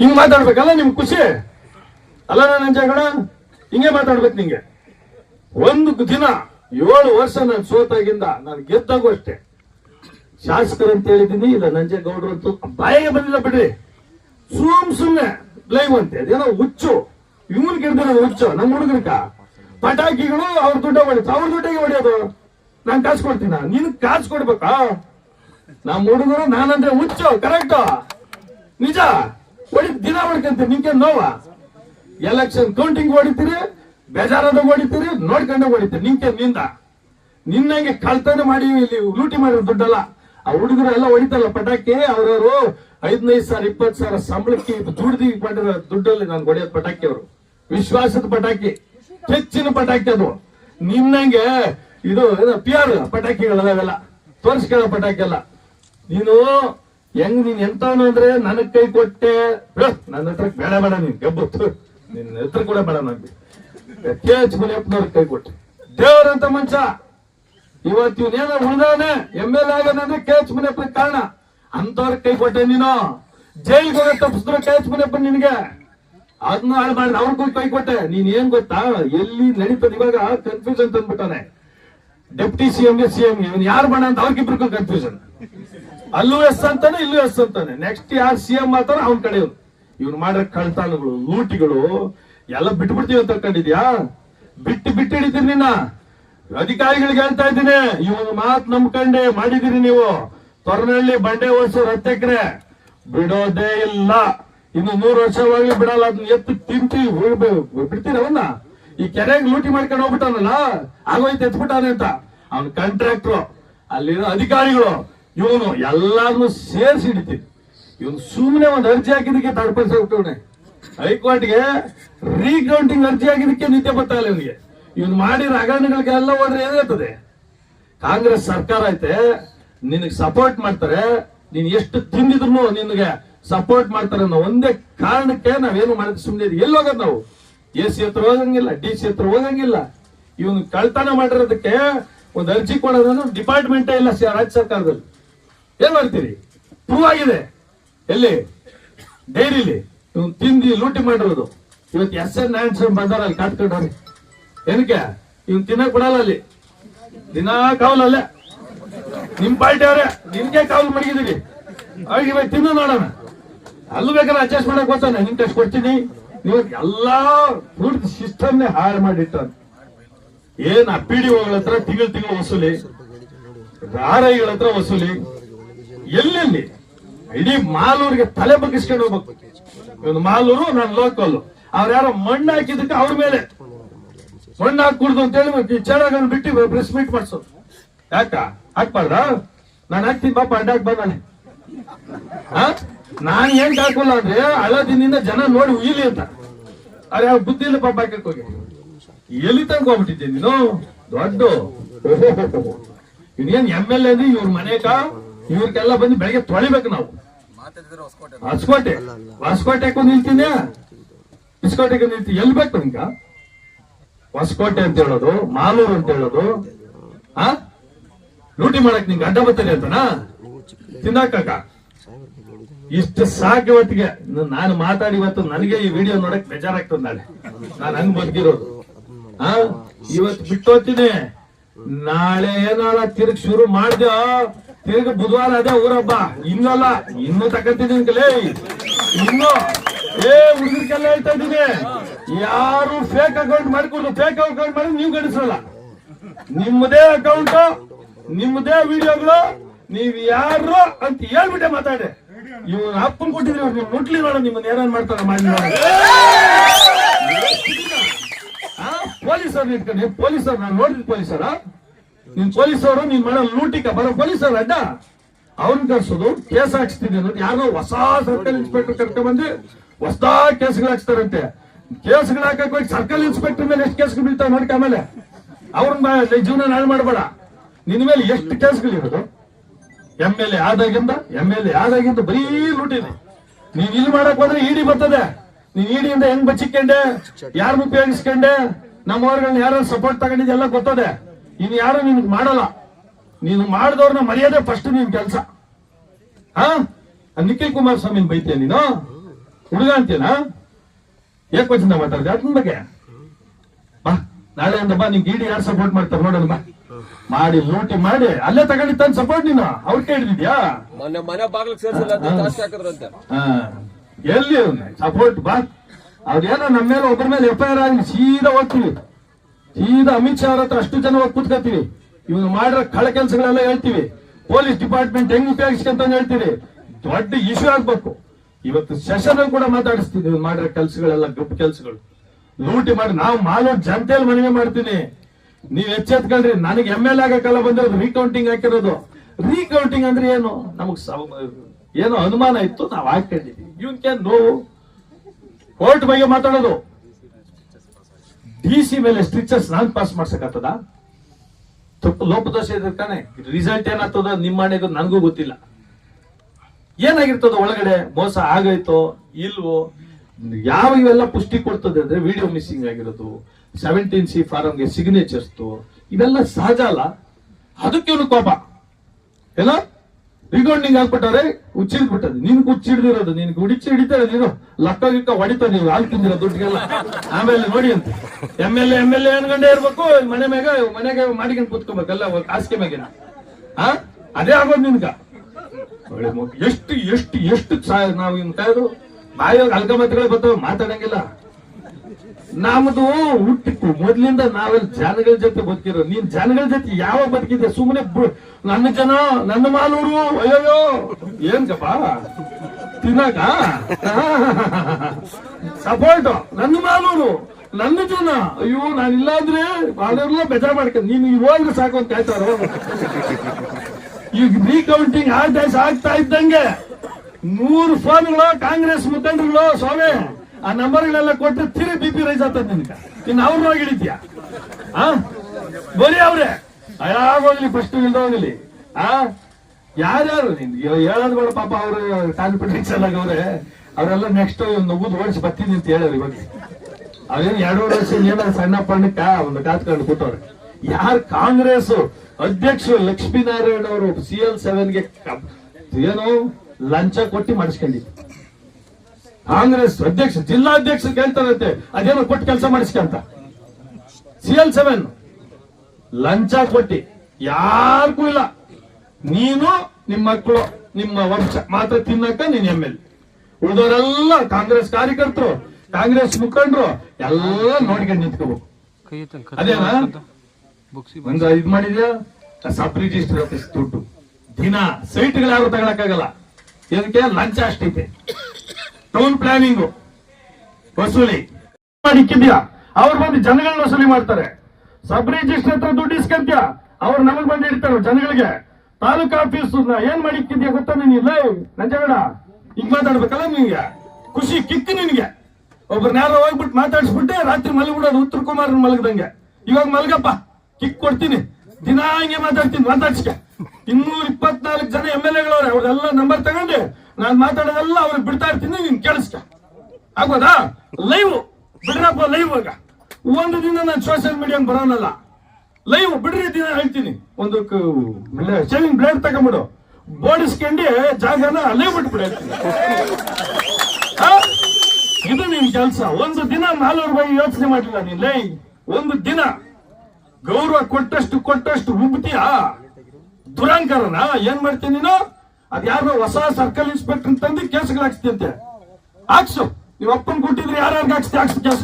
ಹಿಂಗ್ ಮಾತಾಡ್ಬೇಕಲ್ಲ ನಿಮ್ ಖುಷಿ? ಅಲ್ಲ ನನ್ನ ಜಗಳ ಹಿಂಗೆ ಮಾತಾಡ್ಬೇಕು ನಿಂಗೆ. ಒಂದು ದಿನ ಏಳು ವರ್ಷ ನಾನು ಸೋತಾಗಿಂದ ನಾನು ಗೆದ್ದಾಗೂ ಅಷ್ಟೇ. ಶಾಸಕರು ಅಂತ ಹೇಳಿದೀನಿ ಇಲ್ಲ ನಂಜೇಗೌಡರು ಅಂತೂ ಬಾಯಿಗೆ ಬಂದಿಲ್ಲ ಬಿಡ್ರಿ. ಸುಮ್ ಸುಮ್ನೆ ಲೈವ್ ಅಂತೆ, ಅದೇನೋ ಹುಚ್ಚು. ಇವನ್ ಗೆದ್ದಿರೋ ಹುಚ್ಚು ನಮ್ಮ ಹುಡುಗರ್ಕ ಪಟಾಕಿಗಳು ಅವ್ರ ದುಡ್ಡ ಹೊಡಿತು, ಅವ್ರ ದುಡ್ಡಿಗೆ ಹೊಡೆಯೋದು. ನಾನ್ ಕಾಸು ಕೊಡ್ತೀನ ನಿನ್ ಕಾಸು ಕೊಡ್ಬೇಕಾ ನಮ್ಮ ಹುಡುಗರು ನಾನಂದ್ರೆ ಹುಚ್ಚು ಕರೆಕ್ಟ್ ನಿಜ? ಹೊಡಿ ದಿನ ಹೊಡ್ಕಂತೀರಿ ನಿಂಗೆ ನೋವ? ಎಲೆಕ್ಷನ್ ಕೌಂಟಿಂಗ್ ಹೊಡಿತೀರಿ ಬೇಜಾರದ ಹೊಡಿತೀರಿ ನೋಡ್ಕೊಂಡು ಹೊಡಿತೀರಿ, ನಿಂಗೆ ನಿಂದ. ನಿನ್ನಂಗೆ ಕಳ್ತನ ಮಾಡಿ ಇಲ್ಲಿ ಲೂಟಿ ಮಾಡಿರೋ ದುಡ್ಡಲ್ಲ. ಆ ಹುಡುಗರು ಎಲ್ಲ ಹೊಡಿತಲ್ಲ ಪಟಾಕಿ, ಅವ್ರವ್ರು ಐದನೈದು ಸಾವಿರ, ಇಪ್ಪತ್ತು ಸಾವಿರ ಸಂಬಳಕ್ಕೆ ದುಡ್ದಿ ಮಾಡಿರೋ ದುಡ್ಡಲ್ಲಿ ನಾನು ಹೊಡೆಯೋದು ಪಟಾಕಿ ಅವರು. ವಿಶ್ವಾಸದ ಪಟಾಕಿ, ಹೆಚ್ಚಿನ ಪಟಾಕಿ ಅದು. ನಿನ್ನಂಗೆ ಇದು ಪಿ ಆರ್ ಪಟಾಕಿಗಳಲ್ಲ ಅವೆಲ್ಲ ತೋರಿಸ್ಕೊಳ್ಳೋ ಪಟಾಕಿ ಅಲ್ಲ. ನೀನು ಹೆಂಗ್ ನೀನ್ ಎಂತವನು ಅಂದ್ರೆ ನನಗ್ ಕೈ ಕೊಟ್ಟೆ. ನನ್ನ ಹತ್ರ ಬೇಡ ಬೇಡ ನೀನ್ ಗಬ್ಬತ್ತು ನಿನ್ನ ಹತ್ರ ಕೂಡ ಬೇಡ ನನ್ಗೆ ಕೆ ಎಚ್ ಕೈ ಕೊಟ್ಟೆ. ದೇವರಂತ ಮನುಷ್ಯ ಇವತ್ತು ಇವನೇನ ಉಳಿದಾನೆ. ಎಂ ಎಲ್ ಆಗದಂದ್ರೆ ಕೆ ಎಚ್ ಮುನಿಯಪ್ಪ ಕಾರಣ. ಅಂತವ್ರ ಕೈ ಕೊಟ್ಟೆ ನೀನು. ಜೈಲ್ಗೆ ಹೋಗ ತಪ್ಪಿಸಿದ್ರು ಕೆ ಎಚ್ ಮುನಿಯಪ್ಪ ನಿನ್ಗೆ. ಅದನ್ನ ಹಾಳು ಮಾಡಿದ ಅವ್ರಿಗೂ ಕೈ ಕೊಟ್ಟೆ. ನೀನ್ ಏನ್ ಗೊತ್ತಾ? ಎಲ್ಲಿ ನಡೀತದ ಇವಾಗ ಕನ್ಫ್ಯೂಷನ್ ತಂದ್ಬಿಟ್ಟಾನೆ ಡೆಪ್ಟಿ ಸಿಎಂಗೆ ಸಿಎಂ ಇವನ್ ಯಾರು ಬಣ್ಣ ಅಂತ ಅವ್ರಿಗಿಬ್ರಿಗೂ ಕನ್ಫ್ಯೂಷನ್ ಅಲ್ಲೂ ಎಸ್ ಅಂತಾನೆ, ಇಲ್ಲೂ ಎಸ್ ಅಂತಾನೆ. ನೆಕ್ಸ್ಟ್ ಯಾರು ಸಿಎಂ ಮಾತಾರ ಅವ್ನ ಕಡೆ ಇವ್ನು ಮಾಡಿರೋ ಕಳ್ತಾನಗಳು, ಲೂಟಿಗಳು, ಎಲ್ಲ ಬಿಟ್ಬಿಡ್ತೀವಿ ಅಂತ ಕಂಡಿದ್ಯಾ ಬಿಟ್ಟು ಬಿಟ್ಟು ಹಿಡಿತೀರಿ ನಿನ್ನ. ಅಧಿಕಾರಿಗಳಿಗೆ ಹೇಳ್ತಾ ಇದ್ದೀನಿ ಇವನ್ ಮಾತ್ ನಂಬ್ಕಂಡೆ ಮಾಡಿದಿರಿ ನೀವು. ತೊರನಹಳ್ಳಿ ಬಂಡೆ ಓಡಿಸೋ ರತ್ತೆಕ್ರೆ ಬಿಡೋದೇ ಇಲ್ಲ. ಇನ್ನು ನೂರು ವರ್ಷವಾಗಿ ಬಿಡಲ್ಲ, ಅದನ್ನ ಎತ್ತು ತಿಂತೀವಿ ಬಿಡ್ತೀರ ಅವನ್ನ? ಈ ಕೆರೆಗೆ ಲೂಟಿ ಮಾಡ್ಕೊಂಡು ಹೋಗ್ಬಿಟ್ಟಾನಲ್ಲ, ಆಗೋಯ್ತು, ಎತ್ಬಿಟ್ಟಾನೆ ಅಂತ. ಅವ್ನ ಕಾಂಟ್ರಾಕ್ಟ್ರು ಅಲ್ಲಿರೋ ಅಧಿಕಾರಿಗಳು, ಇವನು ಎಲ್ಲಾರನ್ನು ಸೇರಿಸಿ ಹಿಡಿತೀವಿ ಇವನು ಸುಮ್ಮನೆ ಒಂದು ಅರ್ಜಿ ಹಾಕಿದಕ್ಕೆ ತಡ್ಪಡಿಸಿ ಹೋಗ್ತವನೆ. ಹೈಕೋರ್ಟ್ಗೆ ರೀಕೌಂಟಿಂಗ್ ಅರ್ಜಿ ಹಾಕಿದಕ್ಕೆ ನಿದ್ದೆ ಬರ್ತಾ ಇಲ್ಲ ಇವನಿಗೆ. ಇವನು ಮಾಡಿರೋ ಹಗರಣಗಳಿಗೆಲ್ಲ ಹೋದ್ರೆ ಏನಾಗ್ತದೆ? ಕಾಂಗ್ರೆಸ್ ಸರ್ಕಾರ ಐತೆ, ನಿನಗೆ ಸಪೋರ್ಟ್ ಮಾಡ್ತಾರೆ, ನೀನ್ ಎಷ್ಟು ತಿಂದಿದ್ರು ನಿನಗೆ ಸಪೋರ್ಟ್ ಮಾಡ್ತಾರೆ ಅನ್ನೋ ಒಂದೇ ಕಾರಣಕ್ಕೆ ನಾವೇನು ಮಾಡಿದ್ರೆ ಸುಮ್ಮನೆ ಎಲ್ಲಿ ಹೋಗೋದು ನಾವು? ಎ ಸಿ ಹತ್ರ ಹೋಗಂಗಿಲ್ಲ, ಡಿ ಸಿ ಹತ್ರ ಹೋಗಂಗಿಲ್ಲ. ಇವನು ಕಳ್ತನ ಮಾಡಿರೋದಕ್ಕೆ ಒಂದು ಅರ್ಜಿ ಕೊಡೋದನ್ನು ಡಿಪಾರ್ಟ್ಮೆಂಟೇ ಇಲ್ಲ ರಾಜ್ಯ ಸರ್ಕಾರದಲ್ಲಿ. ಏನ್ ಮಾಡ್ತೀರಿ? ಪ್ರೂವ್ ಆಗಿದೆ. ಎಲ್ಲಿ? ಡೈರಿಲಿ. ಇವ್ನು ತಿಂದಿ ಲೂಟಿ ಮಾಡಿರೋದು. ಇವತ್ತು ಎಸ್ ಎನ್ ನಾರಾಯಣ ಬಂದಾರ ಅಲ್ಲಿ ಕಾತ್ಕೊಂಡವ್ರಿ ಏನಕ್ಕೆ? ಇವ್ನು ತಿನ್ನಕ್ ಕೊಡಲ್ಲ ಅಲ್ಲಿ. ದಿನಾ ಕಾವಲಲ್ಲೇ ನಿಮ್ ಪಾರ್ಟಿ ಅವರೇ, ನಿಮ್ಗೆ ಕಾವಲ್ ಮಡಗಿದೀವಿ. ಅವಾಗ ಇವಾಗ ತಿನ್ನು ನೋಡೋಣ. ಅಲ್ಲೂ ಬೇಕಾದ್ರೆ ಅಡ್ಜಸ್ಟ್ ಮಾಡಕ್ ಗೊತ್ತಾನೆ ನಿನ್ ಟೆಸ್ಟ್ ಕೊಡ್ತೀನಿ. ನೀವು ಎಲ್ಲಾ ಫುಡ್ ಸಿಸ್ಟಮ್ನೇ ಹಾಳು ಮಾಡಿಟ್ಟ ಏನ್ ಆ ಪಿ ಡಿ ಹತ್ರ ತಿಂಗಳು ತಿಂಗಳು ವಸೂಲಿ, ರಾರೈಗಳ ಹತ್ರ ವಸೂಲಿ, ಎಲ್ಲೆಲ್ಲಿ? ಇಡೀ ಮಾಲೂರಿಗೆ ತಲೆ ಬಗ್ಗಿಸ್ಕೊಂಡು ಹೋಗ್ಬೇಕು. ಇವನ್ ಮಾಲೂರು, ನಾನು ಲೋಕಲ್ ಅವ್ರ ಯಾರೋ ಮಣ್ಣು ಹಾಕಿದಕ್ಕೆ ಅವ್ರ ಮೇಲೆ. ಮಣ್ಣು ಹಾಕೂಡ್ದು ಅಂತ ಹೇಳಿ ಚೇಳಗಳನ್ನ ಬಿಟ್ಟು ಪ್ರೆಸ್ ಮೀಟ್ ಮಾಡಿಸೋದು. ಯಾಕ? ಹಾಕ್ಬಾರ್ದ? ನಾನು ಹಾಕ್ತೀನಿ, ಪಾಪ ಅಡ್ಡಾಕ್ ಬಂದಾನೆ ನಾನ್ ಏನ್ ಹಾಕೋಲ್ಲ ಅಂದ್ರೆ ಹಳದಿನಿಂದ ಜನ ನೋಡಿ ಉಯಿಲಿ ಅಂತ. ಅರೆ ಯಾವ ಬುದ್ಧಿ ಇಲ್ಲ ಪಾಪ ಹೋಗಿ ಎಲ್ಲಿ ತನಕ ನೀನು? ದೊಡ್ಡ. ಇನ್ನೇನ್ ಎಂ ಎಲ್ ಎ ಇವ್ರ ಮನೆಗ ಇವ್ರಿಗೆಲ್ಲ ಬಂದು ಬೆಳಗ್ಗೆ ತೊಳಿಬೇಕು ನಾವು. ಹೊಸಕೋಟೆ. ಹೊಸಕೋಟೆಗೂ ನಿಲ್ತೀನಿ. ಹೊಸಕೋಟೆಗೆ ನಿಲ್ತೀನಿ. ಎಲ್ಲಿ ಬೇಕು ನಿಂಗ? ಹೊಸಕೋಟೆ ಅಂತ ಹೇಳೋದು, ಮಾಲೂರು ಅಂತ ಹೇಳೋದು. ಆ ಲೂಟಿ ಮಾಡಕ್ ನಿಂಗೆ ಅಡ್ಡ ಬರ್ತಾರೆ ಅಂತನಾ? ತಿನ್ನಾಕ ಇಷ್ಟು ಸಾಕು ಇವತ್ತಿಗೆ ನಾನು ಮಾತಾಡಿ ಇವತ್ತು ನನಗೆ ಈ ವಿಡಿಯೋ ನೋಡಕ್ ಬೇಜಾರಾಗ್ತದೆ ನಾಳೆ. ನಾನು ಹಂಗ್ ಬದುಕಿರೋದು ಆ? ಇವತ್ತು ಬಿಟ್ಟೋತೀನಿ ನಾಳೆ ಏನಾರ ತಿರ್ಗ್ ಶುರು ಮಾಡ್ದೆ, ತಿರುಗಿ ಬುಧವಾರ ಅದೇ ಊರಬ್ಬ. ಇನ್ನಲ್ಲ, ಇನ್ನು ತಕಂತಿದ್ದೀನಿ ಕಲೇ. ಇನ್ನು, ಏ ಹುಡುಗರಿಗೆಲ್ಲ ಹೇಳ್ತಾ ಇದ್ದೀನಿ. ಯಾರು ಫೇಕ್ ಅಕೌಂಟ್ ಮಾಡ್ಕೊಂಡು ಫೇಕ್ ಅಕೌಂಟ್ ಮಾಡಿ ನೀವು ಗಣಿಸಲ್ಲ ನಿಮ್ಮದೇ ಅಕೌಂಟ್ ನಿಮ್ಮದೇ ವಿಡಿಯೋಗಳು ನೀವ್ ಯಾರು ಅಂತ ಹೇಳ್ಬಿಟ್ಟೆ ಮಾತಾಡಿ ಇವ್ನ ಅಪ್ಪನ್ ಕೊಟ್ಟಿದ್ರೆ ನೀವು ಮುಟ್ಲಿ ನೋಡ, ನಿಮ್ಮನ್ನ ಏನೇನ್ ಮಾಡ್ತಾರ ಮಾಡಿ ಪೊಲೀಸರ್ ಇಟ್ಕೊಂಡು. ಪೊಲೀಸರ್ ನಾನು ನೋಡಿದ್ ಪೊಲೀಸರ? ನಿನ್ ಪೊಲೀಸರು, ನೀನ್ ಮಾಡೋ ಲೂಟಿಕ, ಬರೋ ಪೊಲೀಸರ್ ಅಡ್ಡ? ಅವ್ರನ್ನ ಕರ್ಸೋದು, ಕೇಸ್ ಹಾಕ್ಸ್ತೀನಿ ಅನ್ನೋದು. ಯಾರೋ ಹೊಸ ಸರ್ಕಲ್ ಇನ್ಸ್ಪೆಕ್ಟರ್ ಕರ್ಕೊಂಡ್ ಬಂದು ಹೊಸ ಕೇಸ್ಗಳು ಹಾಕ್ಸ್ತಾರಂತೆ. ಕೇಸ್ಗಳು ಹಾಕಕ್ ಹೋಗಿ ಸರ್ಕಲ್ ಇನ್ಸ್ಪೆಕ್ಟರ್ ಮೇಲೆ ಎಷ್ಟು ಕೇಸ್ಗಳು ಬೀಳ್ತಾವ ನೋಡ್ಕ ಆಮೇಲೆ. ಅವ್ರನ್ನ ಜೀವನ ನಾಳೆ ಮಾಡಬೇಡ. ನಿನ್ ಮೇಲೆ ಎಷ್ಟು ಕೇಸ್ಗಳಿರೋದು? ಎಂ ಎಲ್ ಎ ಆದಾಗಿಂದ ಎಂ ಎಲ್ ಎ ಆದಾಗಿಂದ ಬರೀ ಲೂಟಿದೆ ನೀನ್ ಇಲ್ಲಿ ಮಾಡಕ್ ಹೋದ್ರೆ ಇಡಿ ಬರ್ತದೆ. ನೀನ್ ಇಡಿಯಿಂದ ಹೆಂಗ್ ಬಚ್ಚಿಕೊಂಡೆ? ಯಾರು ಉಪಯೋಗಿಸ್ಕೊಂಡೆ? ನಮ್ಮ ಅವ್ರಗಳನ್ನ ಯಾರು ಸಪೋರ್ಟ್ ತಗೊಂಡಿದ್ದೆ ಎಲ್ಲ ಗೊತ್ತದೆ. ಇನ್ ಯಾರು ನಿನ್ಗೆ ಮಾಡಲ್ಲ. ನೀನು ಮಾಡಿದವ್ರನ್ನ ಮರ್ಯಾದೆ ಫಸ್ಟ್ ನಿನ್ ಕೆಲಸ. ಹಾ ನಿಖಿಲ್ ಕುಮಾರ್ ಸ್ವಾಮಿನ ಬೈತೀಯ ನೀನು? ಹುಡುಗ ಅಂತೀನ ಯಾಕೆ ವಚನ ಮಾತಾಡ್ದೆ ಅದ್ರ ಬಗ್ಗೆ. ಬಾ, ನಾಳೆಯಿಂದ ಬಾ, ನಿಂಗೆ ಇಡಿ ಯಾರು ಸಪೋರ್ಟ್ ಮಾಡ್ತಾರೆ ನೋಡೋಣ, ಬಾ. ಮಾಡಿ ಲೂಟಿ ಮಾಡಿ ಅಲ್ಲೇ ತಗೊಂಡಿದ್ದಾನ ಸಪೋರ್ಟ್ ನೀನು. ಅವ್ರ ಕೇಳಿದ್ಯಾ? ಮೊನ್ನೆ ಮನೆ ಬಾಗಿಲಿಗೆ ಸೇರಿಸಿಲ್ಲ ಅಂತ ಜಾಸ್ತಿ ಹಾಕಿದ್ರಂತೆ. ಹಾ. ಎಲ್ಲಿ ಸಪೋರ್ಟ್ ಬಾ. ಅವ್ರೇನೋ ನಮ್ಮ ಮೇಲೆ ಒಬ್ಬರ ಮೇಲೆ ಎಫ್ ಐ ಆರ್ ಆಗಿ ಸೀದಾ ಹೋಗ್ತೀವಿ. ಸೀದಾ ಅಮಿತ್ ಶಾ ಅವ್ರ ಹತ್ರ ಅಷ್ಟು ಜನ ಹೋಗಿ ಕುತ್ಕೋತೀವಿ. ಇವ್ನು ಮಾಡಿರೋ ಕಳೆ ಕೆಲಸಗಳೆಲ್ಲ ಹೇಳ್ತೀವಿ. ಪೊಲೀಸ್ ಡಿಪಾರ್ಟ್ಮೆಂಟ್ ಹೆಂಗ್ ಉಪಯೋಗಿಸ್ಕೊಂತ ಹೇಳ್ತೀವಿ. ದೊಡ್ಡ ಇಶ್ಯೂ ಆಗ್ಬೇಕು. ಇವತ್ತು ಸೆಷನ್ ಕೂಡ ಮಾತಾಡಿಸ್ತೀನಿ ಮಾಡಿರೋ ಕೆಲಸಗಳೆಲ್ಲ ಗ್ರೂಪ್ ಕೆಲಸಗಳು. ಲೂಟಿ ಮಾಡಿ ನಾವು ಮಾಡೋ ಜನತೆಯಲ್ಲಿ ಮನವಿ ಮಾಡ್ತೀನಿ. ನೀವ್ ಎಚ್ಚೆತ್ಕೊಳ್ರಿ. ನನಗೆ ಎಂ ಎಲ್ ಆಗಕ್ಕೆಲ್ಲ ಬಂದಿರೋದು ರೀಕೌಂಟಿಂಗ್ ಹಾಕಿರೋದು. ರೀಕೌಂಟಿಂಗ್ ಅಂದ್ರೆ ಏನು? ನಮಗ್ ಏನೋ ಅನುಮಾನ ಇತ್ತು, ನಾವು ಹಾಕೊಂಡಿದ್ವಿ ಇವನ್ಕೆ ನೋವು, ಕೋರ್ಟ್ ಬಗ್ಗೆ ಮಾತಾಡೋದು. ಡಿ ಸಿ ಮೇಲೆ ಸ್ಟ್ರಿಚರ್ಸ್ ನಾನ್ ಪಾಸ್ ಮಾಡ್ಸಕ್ಕಾಗ್ತದ? ತಪ್ಪು ಲೋಪದೋಷ ಇದ್ರೆ ರಿಸಲ್ಟ್ ಏನಾಗ್ತದ ನಿಮ್ಮ ಮನೆಗೂ ನನಗೂ ಗೊತ್ತಿಲ್ಲ. ಏನಾಗಿರ್ತದ ಒಳಗಡೆ? ಮೋಸ ಆಗೈತೋ ಇಲ್ವೋ? ಯಾವ ಇವೆಲ್ಲ ಪುಷ್ಟಿ ಕೊಡ್ತದೆ ಅಂದ್ರೆ ವಿಡಿಯೋ ಮಿಸ್ಸಿಂಗ್ ಆಗಿರೋದು. ಸೆವೆಂಟೀನ್ ಸಿ ಫಾರಂಗೆ ಸಿಗ್ನೇಚರ್ಸ್ ಇದೆಲ್ಲ ಸಹಜ ಅಲ್ಲ. ಅದಕ್ಕೆ ಇವನು ಕೋಪ. ಏನೋ? ರಿಗೌಂಡಿಂಗ್ ಹಾಕ್ಬಿಟ್ಟವ್ರೆ ಹುಚ್ಚಿಡ್ಬಿಟ್ಟದೆ ನಿನ್ ಹುಚ್ಚಿಡ್ದಿರೋದು ನಿನ್ಗೆ ಹುಡಿಚಿ ಹಿಡಿತಾರೆ ನೀನು ಲಕ್ಕ ಗಿಕ್ಕ ಹೊಡಿತಾ ನೀವು ಹಾಲ್ ತಿಂದಿರೋ ದುಡ್ಡಿಗೆಲ್ಲ. ಆಮೇಲೆ ನೋಡಿ ಅಂತ. M L M L A ಅನ್ಕೊಂಡೇ ಇರ್ಬೇಕು, ಮನೆ ಮ್ಯಾಗ, ಮನೆಗೆ ಮಾಡಿಕೊಂಡು ಕೂತ್ಕೋಬೇಕಲ್ಲ ಹಾಸಿಗೆ ಮ್ಯಾಗಿನ. ಆ? ಅದೇ ಆಗೋದು ನಿನ್ಗ. ಎಷ್ಟು ಎಷ್ಟು ಎಷ್ಟು ನಾವು ಇನ್ ಕಾಯ್ದು ಬಾಯೋಗ ಅಲ್ಗಮತಗಳೇ ಬರ್ತಾವ, ಮಾತಾಡಂಗಿಲ್ಲ. ನಮ್ದು ಹುಟ್ಟಿತ್ತು. ಮೊದ್ಲಿಂದ ನಾವೆಲ್ಲ ಜನಗಳ ಜೊತೆ ಬದುಕಿರೋ ನೀನ್ ಜನಗಳ ಜೊತೆ ಯಾವ ಬದುಕಿದ್ದೆ? ಸುಮ್ಮನೆ ನನ್ನ ಜನ, ನನ್ನ ಮಾಲೂರು ಅಯ್ಯೋ ಏನ್ಕಪ್ಪ ತಿನ್ನಾಕ ಸಪೋರ್ಟ್ ನನ್ನ ಮಾಲೂರು ನನ್ನ ಜನ. ಅಯ್ಯೋ ನಾನಿಲ್ಲ ಅಂದ್ರೆ ಮಾಡೋರ್ಲ ಬೇಜಾರ್ ಮಾಡ್ಕೊಂಡು ನೀನು ಇವಾಗ ಸಾಕು ಅಂತ ಹೇಳ್ತಾರೋ ಈಗ ರೀಕೌಂಟಿಂಗ್ ಆಗ್ತಾ ಇದ್ದಂಗೆ ನೂರು ಫೋನ್ಗಳು ಕಾಂಗ್ರೆಸ್ ಮುಖಂಡರುಗಳು, ಸ್ವಾಮಿ. ಆ ನಂಬರ್ಗಳೆಲ್ಲ ಕೊಟ್ಟರೆ ತಿರಿ ಬಿ ಪಿ ರೈಸ್ ಆಗ್ತದೆ ನಿನ್ಗ. ಇನ್ನು ಅವ್ರನ್ನ ಇಳಿದ್ಯಾ? ಆ? ಬರೀ ಅವ್ರೆ. ಯಾವಾಗಲಿ ಫಸ್ಟ್ ಹೋಗಲಿ ಆ? ಯಾರ್ಯಾರು? ನಿನ್ಗೆ ಹೇಳೋದು ಬೇಡ ಪಾಪ ಅವರು ಕಾನ್ಫಿಡೆನ್ಸ್ ಎಲ್ಲ ಅವ್ರೆ ಅವರೆಲ್ಲ ನೆಕ್ಸ್ಟ್ ನಗುದು ಓಡಿಸಿ ಬರ್ತೀನಿ ಅಂತ ಹೇಳೋರು ಇವಾಗ. ಅವ್ರೇನು ಎರಡು ವರ್ಷ ಏನ ಸಣ್ಣ ಪಣ್ಣಕ್ಕ ಒಂದು ಕಾತ್ಕೊಂಡು ಕೂತವ್ರೆ. ಯಾರು ಕಾಂಗ್ರೆಸ್ ಅಧ್ಯಕ್ಷರು ಲಕ್ಷ್ಮೀನಾರಾಯಣ ಅವರು ಸಿ ಎಲ್ ಸೆವೆನ್ಗೆ ಏನು ಲಂಚ ಕೊಟ್ಟು ಮಾಡಿಸ್ಕೊಂಡಿದ್ದು ಕಾಂಗ್ರೆಸ್ ಅಧ್ಯಕ್ಷ ಜಿಲ್ಲಾಧ್ಯಕ್ಷ ಕೇಳ್ತಾರಂತೆ ಅದೇನೋ ಕೊಟ್ಟು ಕೆಲಸ ಮಾಡಿಸ್ಕೊಂತ ಸಿ ಎಲ್ ಸೆವೆನ್ ಲಂಚ ಕೊಟ್ಟಿ. ಯಾರಿಗೂ ಇಲ್ಲ. ನೀನು ನಿಮ್ಮ ಮಕ್ಕಳು ನಿಮ್ಮ ವಂಶ. ಮಾತ್ರ ತಿನ್ನಕ ನೀನ್ ಎಂ ಎಲ್ ಉಳಿದವರೆಲ್ಲ ಕಾಂಗ್ರೆಸ್ ಕಾರ್ಯಕರ್ತರು ಕಾಂಗ್ರೆಸ್ ಮುಖಂಡರು ಎಲ್ಲ ನೋಡ್ಕೊಂಡು ನಿಂತ್ಕೋಬೇಕು. ಅದೇನಾ? ಒಂದು ಇದ್ ಮಾಡಿದ್ಯಾ? ಸಬ್ ರಿಜಿಸ್ಟರ್ ಆಫೀಸ್ ದುಡ್ಡು. ದಿನ ಸೈಟ್ಗಳು ಯಾರು ತಗೊಳಕಾಗಲ್ಲ ಇದಕ್ಕೆ ಲಂಚ ಅಷ್ಟೈತೆ ಟೌನ್ ಪ್ಲಾನಿಂಗ್, ವಸೂಲಿ ಮಾಡಿಕ್ಕಿದ್ಯಾ ಅವ್ರು ಬಂದು ಜನಗಳನ್ನ ವಸೂಲಿ ಮಾಡ್ತಾರೆ. ಸಬ್ ರಿಜಿಸ್ಟರ್ ಹತ್ರ ದುಡ್ಡು ಇಸ್ಕಂತ ಅವ್ರು ನಮಗ್ ಬಂದು ಇಡ್ತಾರೆ ಜನಗಳಿಗೆ. ತಾಲೂಕು ಆಫೀಸ್ ಏನ್ ಮಾಡಿಕ್ಕಿದ್ಯಾ ಗೊತ್ತಾ ನೀನಿಲ್ಲ ನಂಜಗಡ ಈಗ ಮಾತಾಡ್ಬೇಕಲ್ಲ ನಿನ್ಗೆ? ಖುಷಿ ಕಿತ್ತು ನಿನ್ಗೆ. ಒಬ್ರು ಯಾರೋ ಹೋಗ್ಬಿಟ್ಟು ಮಾತಾಡ್ಸ್ಬಿಟ್ಟೆ, ರಾತ್ರಿ ಮಲಗ್ಬಿಡೋದು ಉತ್ತರ ಕುಮಾರ್ ಮಲಗದಂಗೆ. ಇವಾಗ ಮಲಗಪ್ಪ, ಕಿಕ್ ಕೊಡ್ತೀನಿ. ದಿನಾ ಹಂಗೆ ಮಾತಾಡ್ತೀನಿ, ಮಾತಾಡ್ಸ್ಕೆ. ಇನ್ನೂರ ಇಪ್ಪತ್ನಾಲ್ಕು ಜನ ಎಂ ಎಲ್ ಎಗಳವ್ರೆ ಅವ್ರೆಲ್ಲ ನಂಬರ್ ತಗೊಂಡು ನಾನ್ ಮಾತಾಡೋದೆಲ್ಲ ಅವ್ರಿಗೆ ಬಿಡ್ತಾ ಇರ್ತೀನಿ, ನೀನ್ ಕೇಳಿಸ್ಕ. ಆಗ್ಬೋದಾ? ಲೈವ್ ಬಿಡ್ರಪ್ಪ ಲೈವ್ ಆಗ. ಒಂದು ದಿನ ನಾನು ಸೋಷಿಯಲ್ ಮೀಡಿಯಾ ಬರೋನಲ್ಲ. ಲೈವ್ ಬಿಡ್ರಿ ದಿನ ಹೇಳ್ತೀನಿ. ಒಂದು ಶೇವಿಂಗ್ ಬ್ಲೇಡ್ ತಗೊಂಬಿಡು ಬೋಡಿಸ್ಕೊಂಡು ಜಾಗನ ಲೈವ್ ಬಿಟ್ಬಿಡ ಇದು ನಿನ್ ಕೆಲಸ. ಒಂದು ದಿನ ನಾಲ್ವರು ರೂಪಾಯಿ ಯೋಚನೆ ಮಾಡಿಲ್ಲ ನೀನ್, ಲೈ. ಒಂದು ದಿನ. ಗೌರವ ಕೊಟ್ಟಷ್ಟು ಕೊಟ್ಟಷ್ಟು ಉಬ್ತೀಯ? ದುರಂಕರನ? ಏನ್ ಮಾಡ್ತೀನಿ ನೀನು? ಅದ್ಯಾರೋ ಹೊಸ ಸರ್ಕಲ್ ಇನ್ಸ್ಪೆಕ್ಟರ್ ತಂದು ಕೇಸ್ಗಳು ಹಾಕ್ಸ್ತಿಯಂತೆ ಹಾಕ್ಸು. ನೀವು ಅಪ್ಪನ್ ಕೊಟ್ಟಿದ್ರೆ ಯಾರ್ಯಾರಿಗೆ ಹಾಕ್ಸ್ತಿ, ಹಾಕ್ಸ್ ಕೇಸ್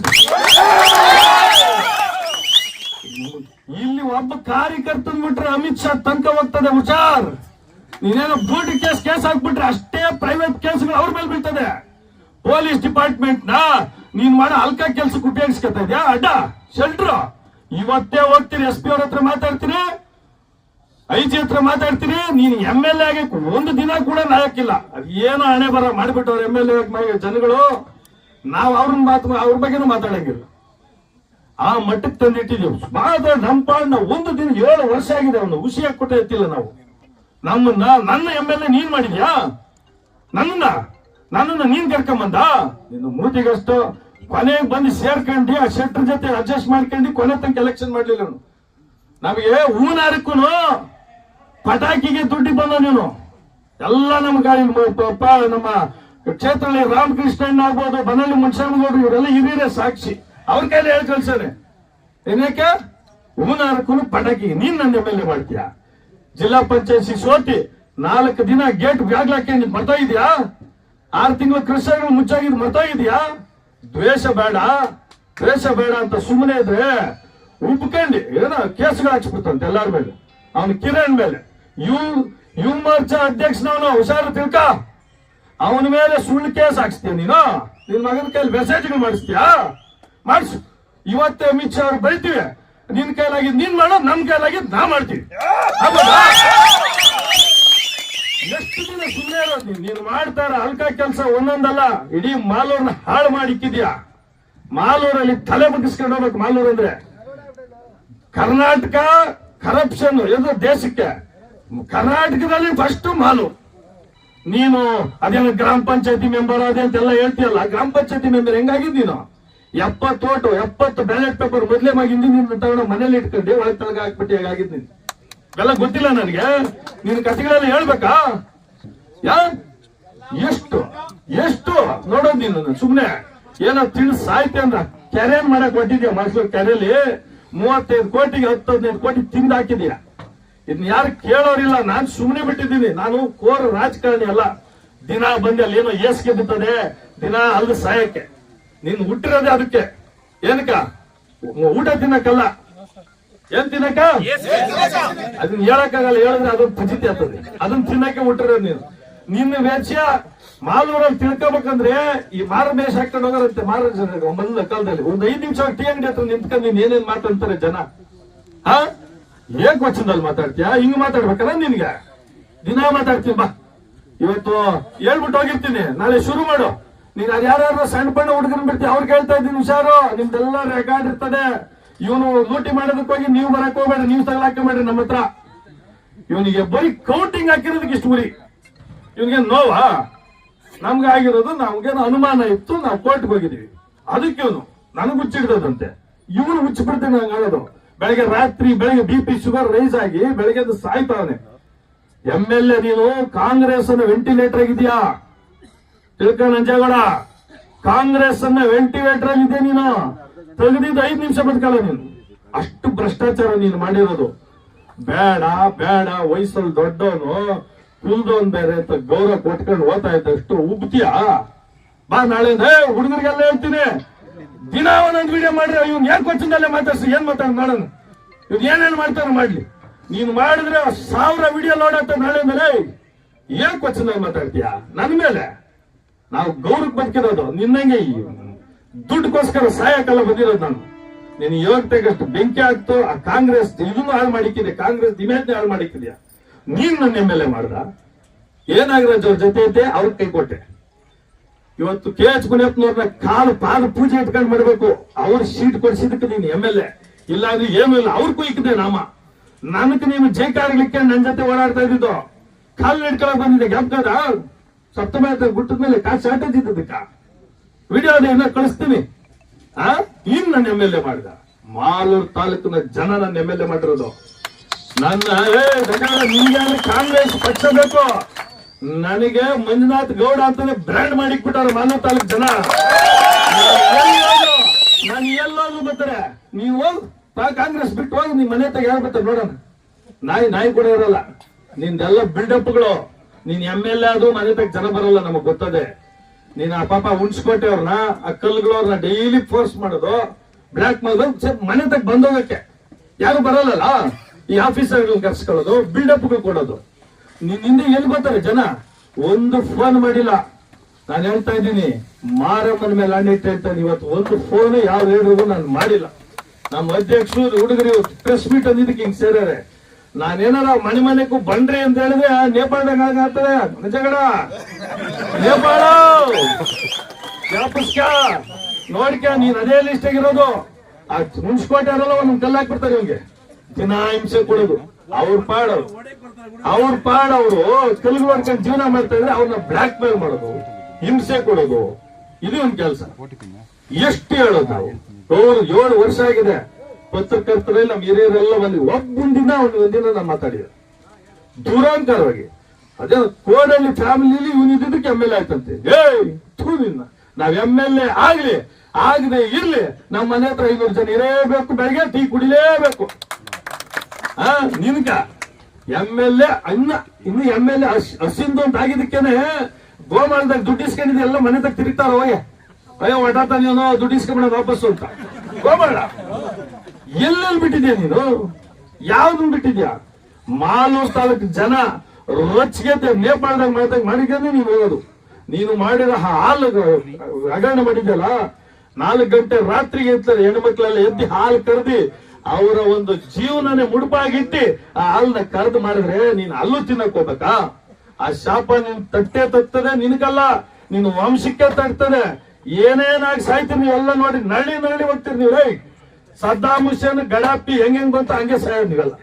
ಇಲ್ಲಿ ಒಬ್ಬ ಕಾರ್ಯಕರ್ತನ್ ಬಿಟ್ರೆ ಅಮಿತ್ ಶಾ ತನಕ ಹೋಗ್ತದೆ, ಹುಷಾರ್. ನೀನೇನೋ ಡ್ಯೂಟಿ ಕೇಸ್ ಕೇಸ್ ಹಾಕ್ಬಿಟ್ರೆ ಅಷ್ಟೇ ಪ್ರೈವೇಟ್ ಕೇಸ್ಗಳು ಅವ್ರ ಮೇಲೆ ಬೀಳ್ತದೆ. ಪೊಲೀಸ್ ಡಿಪಾರ್ಟ್ಮೆಂಟ್ನ ನೀನ್ ಮಾಡೋ ಅಲ್ಕ ಕೆಲ್ಸಕ್ಕೆ ಉಪಯೋಗಿಸ್ಕೊತಾ ಇದ್ಯಾ? ಅಡ್ಡ ಶೆಲ್ಟ್ರು ಇವತ್ತೇ ಹೋಗ್ತೀನಿ ಎಸ್ ಪಿ ಅವ್ರ ಹತ್ರ ಮಾತಾಡ್ತೀನಿ. ಐ ಜಿ ಹತ್ರ ಮಾತಾಡ್ತೀನಿ, ನೀನು ಎಂ ಎಲ್ ಎ ಒಂದು ದಿನ ಕೂಡ ನಾಯಕಿಲ್ಲ ಅದ್ ಏನೋ ಹಣೆ ಬರ ಮಾಡಿಬಿಟ್ಟವ್ರು ಎಂ ಎಲ್ ಎ ಜನಗಳು. ನಾವು ಅವ್ರ ಮಾತು ಅವ್ರ ಬಗ್ಗೆನೂ ಮಾತಾಡಂಗಿಲ್ಲ. ಆ ಮಟ್ಟಕ್ಕೆ ತಂದಿಟ್ಟಿದ್ದೀವಿ. ಸುಮಾರು ನಮ್ಮ ಒಂದು ದಿನ ಏಳು ವರ್ಷ ಆಗಿದೆ ಅವನು. ಹುಷಿ ಕೊಟ್ಟೆ ಎತ್ತಿಲ್ಲ ನಾವು. ನಮ್ಮನ್ನ, ನನ್ನ ಎಂ ಎಲ್ ಎ ನೀನ್ ಮಾಡಿದ್ಯಾ? ನನ್ನನ್ನ? ನನ್ನನ್ನು ನೀನ್ ಕರ್ಕೊಂಬಂದ? ನಿನ್ನ ಮೂತಿಗಷ್ಟು ಕೊನೆಗೆ ಬಂದು ಸೇರ್ಕೊಂಡಿ, ಆ ಶೆಟ್ರ್ ಜೊತೆ ಅಡ್ಜಸ್ಟ್ ಮಾಡ್ಕೊಂಡು ಕೊನೆ ತನಕ ಎಲೆಕ್ಷನ್ ಮಾಡ್ಲಿಲ್ಲ ನಮಗೆ ಹೂನಾರಕ್ಕೂ ಪಟಾಕಿಗೆ ದುಡ್ಡಿ ಬಂದ ನೀನು. ಎಲ್ಲ ನಮ್ಮ ಗಾಳಿ ನಮ್ಮ ಕ್ಷೇತ್ರದಲ್ಲಿ ರಾಮಕೃಷ್ಣಣ್ಣ ಆಗ್ಬೋದು ಬನಳ್ಳಿ ಮುನ್ಸಾಮಗೌಡರು ಇವರೆಲ್ಲ ಹಿರಿಯರೇ ಸಾಕ್ಷಿ. ಅವ್ರ ಕೈಲಿ ಹೇಳಿ ಕಳ್ಸಾನೆ. ಏನಕ್ಕೆ? ಹೂನಾರಕ್ಕೂ ಪಟಾಕಿ ನೀನ್ ನನ್ನ ಎಂ ಎಲ್ ಎ ಮಾಡ್ತೀಯ? ಜಿಲ್ಲಾ ಪಂಚಾಯತಿ ಸೋತಿ ನಾಲ್ಕು ದಿನ ಗೇಟ್ ಬ್ಯಾಗ್ಲಾಕೆ ಹಾಕೊಂಡು ಬರ್ತಾ ಇದೆಯಾ? ಆರು ತಿಂಗಳು ಕೃಷಿಗಳು ಮುಚ್ಚಾಗಿದ್ ಮರ್ತಾ ಇದೆಯಾ? ದ್ವೇಷ ಬೇಡ ದ್ವೇಷ ಬೇಡ ಅಂತ ಸುಮ್ಮನೆ ಇದ್ರೆ ಉಪ್ಕಂಡಿ ಏನೋ ಕೇಸ್ಗಳು ಹಾಕ್ಸ್ಬಿಡ್ತಂತೆ ಎಲ್ಲಾರ ಮೇಲೆ. ಅವನ ಕಿರಣ್ ಮೇಲೆ. ಯು ಯು ಮೋರ್ಚಾ ಅಧ್ಯಕ್ಷನವನು ಹುಷಾರು ತಿಳ್ಕ. ಅವನ ಮೇಲೆ ಸುಳ್ಳು ಕೇಸ್ ಹಾಕ್ಸ್ತೀಯ ನೀನು? ನಿನ್ ಮಗನ ಕೈಲಿ ಮೆಸೇಜ್ಗಳು ಮಾಡಿಸ್ತೀಯಾ? ಮಾಡಿಸು. ಇವತ್ತೇ ಅಮಿತ್ ಶಾ ಅವ್ರು ಬೈತೀವಿ. ನಿನ್ ಕೈಲಾಗಿದ್ ನೀನ್ ಮಾಡೋದು ನಮ್ ಕೈಲಾಗಿದ್ ನಾ ಮಾಡ್ತೀವಿ. ಎಷ್ಟು ದಿನ ಸುಮ್ಮನೆ ಇರೋದು ನೀನ್? ಮಾಡ್ತಾರ ಅಲ್ಕ ಕೆಲಸ ಒಂದೊಂದಲ್ಲ. ಇಡೀ ಮಾಲೂರ್ನ ಹಾಳು ಮಾಡಿಕ್ಕಿದ್ಯಾ? ಮಾಲೂರಲ್ಲಿ ತಲೆ ಬಗ್ಗಿಸ್ಕೊಂಡು ಹೋಗ್ಬೇಕು ಮಾಲೂರ್ ಅಂದ್ರೆ. ಕರ್ನಾಟಕ ಕರಪ್ಷನ್ ಎದು ದೇಶಕ್ಕೆ. ಕರ್ನಾಟಕದಲ್ಲಿ ಫಸ್ಟ್ ಮಾಲು. ನೀನು ಅದೇನು ಗ್ರಾಮ ಪಂಚಾಯತಿ ಮೆಂಬರ್ ಅದೇ ಅಂತೆಲ್ಲ ಹೇಳ್ತೀಯಲ್ಲ, ಗ್ರಾಮ ಪಂಚಾಯತಿ ಮೆಂಬರ್ ಹೆಂಗಾಗಿದ್ದೀನ ಎಪ್ಪತ್ತು ಓಟು, ಎಪ್ಪತ್ತು ಬ್ಯಾಲೆಟ್ ಪೇಪರ್ ಮೊದಲೇ ಮಗಿಂದ ನಿನ್ನ ತಗೊಂಡು ಮನೇಲಿ ಇಟ್ಕೊಂಡು ಒಳಗೆ ತಳಗ ಹಾಕ್ಬಿಟ್ಟು ಹೇಗಾಗಿದ್ದೀನಿ ಎಲ್ಲ ಗೊತ್ತಿಲ್ಲ ನನಗೆ. ನಿನ್ನ ಕಥೆಗಳೆಲ್ಲ ಹೇಳ್ಬೇಕಾ? ಯಾ? ಎಷ್ಟು? ಎಷ್ಟು? ನೋಡೋದ್ ನೀನು ಸುಮ್ನೆ. ಏನೋ ತಿಳಿಸ್ ಸಾಯ್ತೆ ಅಂದ್ರ ಕೆರೆ ಮಾಡಕ್ ಕೊಟ್ಟಿದ್ಯಾ ಮೈಸೂರು ಕೆರೆಯಲ್ಲಿ ಮೂವತ್ತೈದು ಕೋಟಿಗೆ ಹತ್ತು ಹದಿನೈದು ಕೋಟಿ ತಿಂದು ಹಾಕಿದ್ಯಾ ಇದನ್ನ ಯಾರು ಕೇಳೋರಿಲ್ಲ, ನಾನು ಸುಮ್ಮನೆ ಬಿಟ್ಟಿದ್ದೀನಿ. ನಾನು ಕೋರ್ ರಾಜಕಾರಣಿ ಅಲ್ಲ. ದಿನ ಬಂದು ಅಲ್ಲಿ ಏನೋ ಏಸ್ಗೆ ಬಿತ್ತದೆ ದಿನ ಅಲ್ಲಿ ಸಾಯಕ್ಕೆ. ನೀನ್ ಹುಟ್ಟಿರೋದೆ ಅದಕ್ಕೆ. ಏನಕ್ಕ? ಊಟ ತಿನ್ನಕ್ಕಲ್ಲ? ಏನ್ ತಿನ್ನಕ ಅದನ್ನ ಹೇಳಕ್ಕಾಗಲ್ಲ, ಹೇಳಿದ್ರೆ ಅದೊಂದು ಪಜಿತಿ ಆಗ್ತದೆ. ಅದನ್ನ ತಿನ್ನಕ್ಕೆ ಹುಟ್ಟಿರೋದು ನೀನು. ನಿನ್ನ ವೆಚ್ಚ ಮಾಲೂರಲ್ಲಿ ತಿಳ್ಕೊಬೇಕಂದ್ರೆ ಈ ಮಾರ ಮೇಷ ಹಾಕೊಂಡು ಹೋಗೋರಂತೆ ಮಾರ ಮೊದಲ ಕಾಲದಲ್ಲಿ. ಒಂದ್ ಐದ್ ನಿಮಿಷ ಟೀ ಅಂಗಡಿ ಹತ್ರ ನಿಂತ್ಕೊಂಡು ನೀನ್ ಏನೇನ್ ಮಾತಾಡ್ತಾರೆ ಜನ? ಹಾ? ಏಕ್ ವಚನದಲ್ಲಿ ಮಾತಾಡ್ತೀಯ? ಹಿಂಗ್ ಮಾತಾಡ್ಬೇಕಲ್ಲ ನಿನ್ಗೆ? ದಿನ ಮಾತಾಡ್ತೀನಿ, ಬಾ. ಇವತ್ತು ಹೇಳ್ಬಿಟ್ಟು ಹೋಗಿರ್ತೀನಿ. ನಾಳೆ ಶುರು ಮಾಡು. ನೀನ್ ಅದು ಯಾರು ಸಣ್ಣ ಪಣ್ಣ ಹುಡುಗರನ್ನ ಬಿಡ್ತೀವಿ ಅವ್ರು ಕೇಳ್ತಾ ಇದ್ದೀನಿ ಹುಷಾರು. ನಿಮ್ದೆಲ್ಲ ರೆಕಾರ್ಡ್ ಇರ್ತದೆ. ಇವನು ಲೂಟಿ ಮಾಡೋದಕ್ಕೆ ಹೋಗಿ ನೀವು ಬರಕ್ ಹೋಗ್ಬೇಡ. ನೀವು ತಗೊಳಾಕೊಂಬೇಡ್ರಿ ನಮ್ಮ ಹತ್ರ. ಇವನಿಗೆ ಬರೀ ಕೌಂಟಿಂಗ್ ಹಾಕಿರೋದಕ್ಕೆ ಇಷ್ಟು ಗುರಿ ಇವನಿಗೆ ನೋವಾ? ನಮ್ಗೆ ಆಗಿರೋದು, ನಮ್ಗೇನು ಅನುಮಾನ ಇತ್ತು, ನಾವು ಕೋರ್ಟ್ಗೆ ಹೋಗಿದೀವಿ ಅದಕ್ಕೆ ಇವನು ನನಗೆ ಹುಚ್ಚಿಡ್ದಂತೆ ಇವನು ಹುಚ್ಚಿಬಿಡ್ತಾನೆ ಹಂಗಾಗೋದು ಬೆಳಗ್ಗೆ ರಾತ್ರಿ ಬೆಳಗ್ಗೆ ಬಿ ಪಿ ಶುಗರ್ ರೈಸ್ ಆಗಿ ಬೆಳಗ್ಗೆ ಸಾಯ್ತಾವನೆ. ಎಂ ಎಲ್ ಎ ನೀನು ಕಾಂಗ್ರೆಸ್ ಅನ್ನ ವೆಂಟಿಲೇಟರ್ ಆಗಿದ್ಯಾ ತಿಳ್ಕ ನಂಜೇಗೌಡ. ಕಾಂಗ್ರೆಸ್ ಅನ್ನ ವೆಂಟಿಲೇಟರ್ ಆಗಿದ್ಯಾ ನೀನು. ತೆಗೆದಿದ್ದು ಐದು ನಿಮಿಷ ಬದುಕಲ್ಲ ನೀನು. ಅಷ್ಟು ಭ್ರಷ್ಟಾಚಾರ ನೀನು ಮಾಡಿರೋದು. ಬೇಡ ಬೇಡ, ವಯಸ್ಸಲ್ಲಿ ದೊಡ್ಡವನು ಕುಲ್ದವನ್ ಬೇರೆ ಅಂತ ಗೌರವ ಕೊಟ್ಕೊಂಡು ಓದ್ತಾ ಇದ್ದಷ್ಟು ಉಬ್ತಿಯಾ ಬಾ ನಾಳೆ ಹುಡುಗರಿಗೆಲ್ಲ ಹೇಳ್ತೀನಿ. ದಿನ ಒಂದೊಂದು ವಿಡಿಯೋ ಮಾಡ್ರಿ, ಇವ್ನು ಯಾಕೆ ಕೊಚ್ಚಿಂದಲ್ಲೇ ಮಾತಾಡ್ಸಿ, ಏನ್ ಮಾತಾಡ, ನೋಡೋಣ. ಇವ್ ಏನೇನ್ ಮಾಡ್ತಾರ ಮಾಡ್ಲಿ. ನೀನು ಮಾಡಿದ್ರೆ ಸಾವಿರ ವಿಡಿಯೋ ಲೋಡ್ ಆಗ್ತದೆ ನಾಳೆ ಮೇಲೆ. ಏನ್ ಕೊಚ್ಚಿಂದಲ್ಲಿ ಮಾತಾಡ್ತೀಯ? ನನ್ ಮೇಲೆ. ನಾವು ಗೌರವಕ್ಕೆ ಬದುಕಿರೋದು ನಿನ್ನಂಗೆ ದುಡ್ಡುಗೋಸ್ಕರ ಸಾಯಕಲ್ಲ ಬಂದಿರೋದು ನಾನು. ನೀನು ಯೋಗ್ಯತೆಗಷ್ಟು ಬೆಂಕಿ ಆಗ್ತೋ ಆ ಕಾಂಗ್ರೆಸ್ ಇದನ್ನು ಹಾಳು ಮಾಡಿಕ್ಕಿದೆ, ಕಾಂಗ್ರೆಸ್ ಇಮೇಜ್ ಹಾಳು ಮಾಡಿಕ್ಕಿದ್ಯಾ? ನೀನ್ ನನ್ನ ಎಂ ಎಲ್ ಎ ಮಾಡ್ದ. ಏನಾಗಿರೋ ಅವ್ರ ಜೊತೆ ಅವ್ರಿಗೆ ಕೈ ಕೊಟ್ಟೆ. ಇವತ್ತು ಕೆ ಎಚ್ ಗುಣಪ್ಪನವ್ರನ್ನ ಕಾಲು ಪಾಲು ಪೂಜೆ ಇಟ್ಕೊಂಡು ಮಾಡಬೇಕು. ಅವ್ರ ಸೀಟ್ ಕೊಡಿಸಿದಕ್ಕೆ ನೀನು ಎಂ ಎಲ್ ಎ. ಇಲ್ಲ ಅಂದ್ರೆ ಏನೂ ಇಲ್ಲ. ಅವ್ರ ಕುಯ್ಕಿದೆ ನಾಮ. ನನಗೆ ನೀನು ಜೈಕಾರ್ಲಿಕ್ಕೆ ನನ್ನ ಜೊತೆ ಓಡಾಡ್ತಾ ಇದ್ದಿದ್ದು. ಕಾಲು ನಡ್ಕೊಳಕ್ ಬಂದಿದ್ದೆ. ಜ್ಞಾಪಕದ ಸಪ್ತಮ ಗುಟ್ಟದ ಮೇಲೆ ಕಾಸು ಶಾರ್ಟೇಜ್ ಇದ್ದದಕ್ಕ ವಿಡಿಯೋ ಅದನ್ನ ಕಳಿಸ್ತೀನಿ. ಆ? ಇನ್ ನನ್ನ ಎಂ ಎಲ್ ಎ ಮಾಡಿದ. ಮಾಲೂರು ತಾಲೂಕಿನ ಜನ ನನ್ನ ಎಂ ಎಲ್ ಎ ಮಾಡಿರೋದು. ನನ್ನ ಕಾಂಗ್ರೆಸ್ ಪಕ್ಷ ಬೇಕು? ನನಗೆ ಮಂಜುನಾಥ್ ಗೌಡ ಅಂತಾನೆ ಬ್ರ್ಯಾಂಡ್ ಮಾಡಿಕ್ಬಿಟ್ಟಾರ ಮಾನವ ತಾಲೂಕ್ ಜನ. ನಾನು ಎಲ್ಲೋದ್ರು ಬರ್ತಾರೆ. ನೀವು ಕಾಂಗ್ರೆಸ್ ಬಿಟ್ಟು ಹೋಗಿ, ನಿಮ್ ಮನೆ ತೆಗೆ ಯಾರು ಬರ್ತಾರೆ ನೋಡೋಣ. ನಾಯಿ ನಾಯಿ ಕೂಡ ಇರಲ್ಲ. ನಿಂದೆಲ್ಲ ಬಿಲ್ಡಪ್ಗಳು. ನೀನ್ ಎಂ ಎಲ್ ಎ ಅದು ಮನೆ ತಗ ಜನ ಬರಲ್ಲ ನಮಗ್ ಗೊತ್ತದೆ. ನೀನ್ ಆ ಪಾಪ ಉಣ್ಸ್ಕೊಟ್ಟೆ ಅವ್ರನ್ನ, ಆ ಕಲ್ಲುಗಳವ್ರನ್ನ ಡೈಲಿ ಫೋರ್ಸ್ ಮಾಡೋದು. ಬ್ಲಾಕ್ ಮಾಡೋದು ಮನೆ ತಗ ಬಂದೋಗಕ್ಕೆ ಯಾರು ಬರಲ್ಲಲ್ಲ? ಈ ಆಫೀಸರ್ಗಳು ಕರ್ಸ್ಕೊಳ್ಳೋದು ಬಿಲ್ಡಪ್ಗಳು ಕೊಡೋದು. ನಿನ್ ಹಿಂದೆ ಎಲ್ಲಿ ಬರ್ತಾರೆ ಜನ? ಒಂದು ಫೋನ್ ಮಾಡಿಲ್ಲ. ನಾನು ಹೇಳ್ತಾ ಇದ್ದೀನಿ, ಮಾರಮ್ಮನ ಮೇಲೆ ಅಣ್ಣಿಟ್ಟು ಇದ್ದೀನಿ ಇವತ್ತು ಒಂದು ಫೋನ್ ಯಾವ ಹೇಳಿದ್ರು ನಾನು ಮಾಡಿಲ್ಲ. ನಮ್ಮ ಅಧ್ಯಕ್ಷರು ಹುಡುಗರು ಪ್ರೆಸ್ ಮೀಟ್ ಅಂದಿದ್ದಕ್ಕೆ ಹಿಂಗ್ ಸೇರ್ಯಾರೆ. ನಾನೇನಾರ ಮನೆ ಮನೆಗೂ ಬಂಡ್ರಿ ಅಂತ ಹೇಳಿದ್ರೆ ನೇಪಾಳದಾಗ ಆಗ್ತದೆ. ನಿಜಗಡ? ನೇಪಾಳ? ನೋಡ್ಕ, ನೀನ್ ಅದೇ ಲಿಸ್ಟ್ ಆಗಿರೋದು. ಆ, ಮುನ್ಸ್ಕೋಟೆ ಅವರೆಲ್ಲ ಒಂದೊಂದು ಕಲ್ಲಾಕ್ಬಿಡ್ತಾರೆ ಇವ್ಗೆ ದಿನ ಹಿಂಸೆ ಕೊಡೋದು ಅವ್ರ ಪಾಡು ಅವ್ರ ಪಾಡ್ ಅವರು ತೆಲುಗು ಅನ್ಕೊಂಡ್ ಜೀವನ ಮಾಡ್ತಾ ಇದ್ರೆ ಅವ್ರನ್ನ ಬ್ಲಾಕ್ ಮೇಲ್ ಮಾಡೋದು, ಹಿಂಸೆ ಕೊಡೋದು, ಇದು ಒಂದ್ ಕೆಲಸ. ಎಷ್ಟು ಹೇಳೋದು ನಾವು? ಏಳು ವರ್ಷ ಆಗಿದೆ. ಪತ್ರಕರ್ತರಲ್ಲಿ ನಮ್ಮ ಹಿರಿಯರೆಲ್ಲ ಬಂದು ಒಂದು ಒಂದಿನ ನಾನು ಮಾತಾಡಿದೆ. ದುರಾಂಕಾರವಾಗಿ. ಅದೇ ಕೋಡಲ್ಲಿ ಫ್ಯಾಮಿಲಿಲಿ ಇವನು ಇದ್ದಿದ್ದಕ್ಕೆ ಎಂ ಎಲ್ ಎ ಆಯ್ತಂತೆ. ನಾವ್ ಎಂ ಎಲ್ ಎ ಆಗ್ಲಿ, ಆಗದೆ ಇರ್ಲಿ. ನಮ್ಮ ಮನೆ ಹತ್ರ ಐನೂರು ಜನ ಇರೇಬೇಕು ಬೆಳಗ್ಗೆ ಟೀ ಕುಡಿಲೇಬೇಕು. ನಿನ್ಕ ಎಂ ಎಲ್ ಎ ಅನ್ನ ಇನ್ನು ಎಂ ಎಲ್ ಎ ಹಸಿಂದು ಅಂತ ಆಗಿದ್ದಕ್ಕೇನೆ, ಗೋಮಾಳದಾಗ ದುಡ್ಡು ಇಸ್ಕೊಂಡಿದ್ ಎಲ್ಲ ಮನೆ ತಗ ತಿರುಗ್ತಾರ ಹೋಗಿ ಅಯ್ಯೋ ಒಟಾತ ನೀನು, ದುಡ್ಡು ಇಸ್ಕೊಂಡ್ಬಿಡೋದು ವಾಪಸ್ಸು ಅಂತ. ಗೋಮಾಳ, ಎಲ್ಲೆಲ್ಲಿ ಬಿಟ್ಟಿದ್ಯಾ ನೀನು? ಯಾವ್ದು ಬಿಟ್ಟಿದ್ಯಾ? ಮಾಲು ತಾಲೂಕು ಜನ ರೊಚ್ಚಿಗೆ ನೇಪಾಳದಾಗ ಮಾಡ್ದಾಗ ಮಾಡಿದ್ರೆ ನೀನು ಹೋಗೋದು ನೀನು ಮಾಡಿದ ಹಾಲು ಹಗರಣ ಮಾಡಿದ್ಯಲ್ಲ, ನಾಲ್ಕು ಗಂಟೆ ರಾತ್ರಿಗೆ ಇರ್ತಾರೆ ಹೆಣ್ಮಕ್ಳೆಲ್ಲ ಎದ್ದು ಹಾಲು ಕರೆದಿ ಅವರ ಒಂದು ಜೀವನನೇ ಮುಡುಪಾಗಿಟ್ಟಿ ಆ ಹಾಲನ್ನ ಕರೆದು ಮಾಡಿದ್ರೆ ನೀನು ಅಲ್ಲೂ ತಿನ್ನಕ್ ಹೋಗ್ಬೇಕಾ? ಆ ಶಾಪ ನಿನ್ ತಟ್ಟೆ ತಗ್ತದೆ ನಿನಗಲ್ಲ, ನಿನ್ ವಂಶಕ್ಕೆ ತಗ್ತದೆ. ಏನೇನಾಗಿ ಸಾಯ್ತೀರಿ ನೀವೆಲ್ಲ ನೋಡಿ ನಳ್ಳಿ ನಳ್ಳಿ ಹೋಗ್ತೀರಿ ನೀವು ರೈ ಸದ್ದಾಮುಷನ್ ಗಡಾಪಿ ಹೆಂಗ್ ಹೆಂಗ್ ಬಂತ ಹಂಗೆ ಸಾಯ್ ನೀವೆಲ್ಲ.